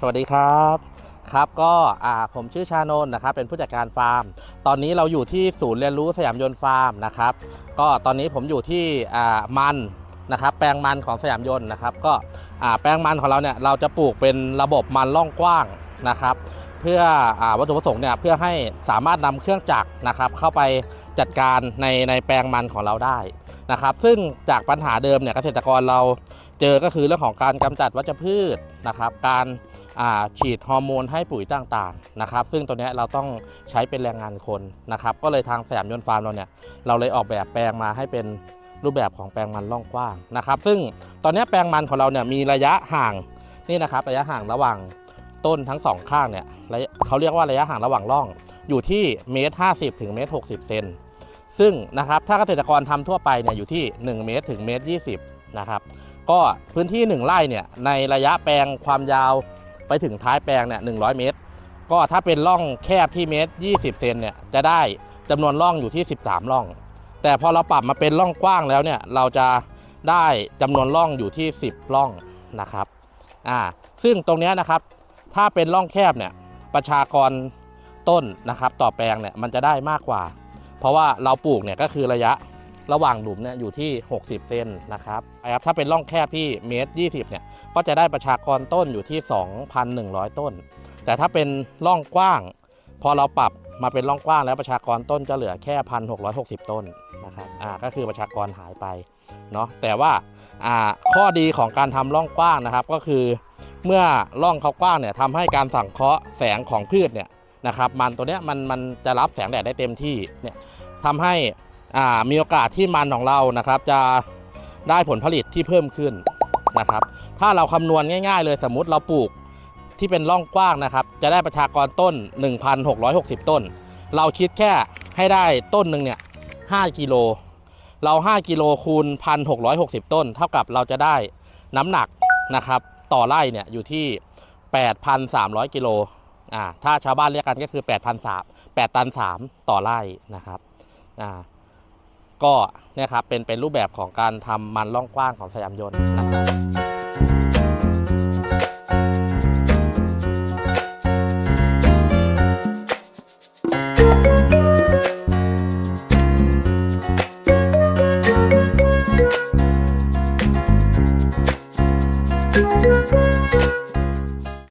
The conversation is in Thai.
สวัสดีครับครับก็ผมชื่อชานนนะครับเป็นผู้จัดการฟาร์ม ตอนนี้เราอยู่ที่ศูนย์เรียนรู้สยามยนต์ฟาร์มนะครับ ก็ตอนนี้ผมอยู่ที่มันนะครับแปลงมันของสยามยนต์นะครับ ก็แปลงมันของเราเนี่ยเราจะปลูกเป็นระบบมันล่องกว้างนะครับ เพื่ออวัตถุประสงค์เนี่ยเพื่อให้สามารถนำเครื่องจักรนะครับ เข้าไปจัดการในในแปลงมันของเราได้นะครับ ซึ่งจากปัญหาเดิมเนี่ยเกษตรกรเราเจอก็คือเรื่องของการกำจัดวัชพืชนะครับ การ ฉีดฮอร์โมนให้ปุ๋ยต่างๆนะครับซึ่งตัวนี้เราต้องใช้เป็นแรงงานคนนะครับก็เลยทางแสมยนต์ฟาร์มเราเนี่ยเราเลยออกแบบแปลงมาให้เป็นรูปแบบของแปลงมันล่องกว้างนะครับ ซึ่งตอนนี้แปลงมันของเราเนี่ยมีระยะห่างนี่นะครับระยะห่างระหว่างต้นทั้งสองข้างเนี่ยเขาเรียกว่าระยะห่างระหว่างร่องอยู่ที่เมตร50ถึงเมตร60เซนซึ่งนะครับถ้าเกษตรกรทำทั่วไปเนี่ยอยู่ที่ 1 เมตรถึงเมตร20นะครับก็พื้นที่ 1 ไร่เนี่ยในระยะแปลงความยาว ไปถึงท้ายแปลงเนี่ย100เมตร ก็ถ้าเป็นร่องแคบที่เมตร 20 เซนเนี่ยจะได้จำนวนร่องอยู่ที่ 13 ร่อง แต่พอเราปรับมาเป็นร่องกว้างแล้วเนี่ยเราจะได้จำนวนร่องอยู่ที่ 10 ร่องนะครับอ่าซึ่งตรงนี้นะครับถ้าเป็นร่องแคบเนี่ยประชากรต้นนะครับต่อแปลงเนี่ยมันจะได้มากกว่า เพราะว่าเราปลูกเนี่ยก็คือระยะ ระหว่างหลุมเนี่ยอยู่ที่ 60 เซนนะครับนะครับ ถ้าเป็นร่องแคบที่เมตร 20 เนี่ย ก็จะได้ประชากรต้นอยู่ที่ 2,100 ต้น แต่ถ้าเป็นร่องกว้าง พอเราปรับมาเป็นร่องกว้างแล้วประชากรต้นจะเหลือแค่ 1,660 ต้นนะครับ อ่า ก็คือประชากรหายไป เนาะ แต่ว่า อ่า ข้อดีของการทำร่องกว้างนะครับ ก็คือเมื่อร่องเขากว้างเนี่ยทำให้การสังเคราะห์แสงของพืชเนี่ยนะครับ มันตัวเนี้ยมันมันจะรับแสงแดดได้เต็มที่เนี่ยทำให้ มีโอกาสที่มันของเรานะครับ จะได้ผลผลิตที่เพิ่มขึ้นนะครับ ถ้าเราคำนวณง่าย ๆ เลยสมมุติเราปลูกที่เป็นร่องกว้างนะครับ จะได้ประชากรต้น 1,660 ต้น เราคิดแค่ให้ได้ต้นหนึ่งเนี่ย5กิโล เรา 5 กิโลคูณ 1,660 ต้น เท่ากับเราจะได้น้ำหนักนะครับ ต่อไร่เนี่ยอยู่ที่ 8,300 กิโลอ่าถ้าชาวบ้านเรียกกันก็คือ8,300 8ตัน 3 ต่อไร่นะครับอ่า ก็เนี่ยครับเป็นเป็นรูปแบบของการทำมันล่องกว้างของสยามยนต์นะครับ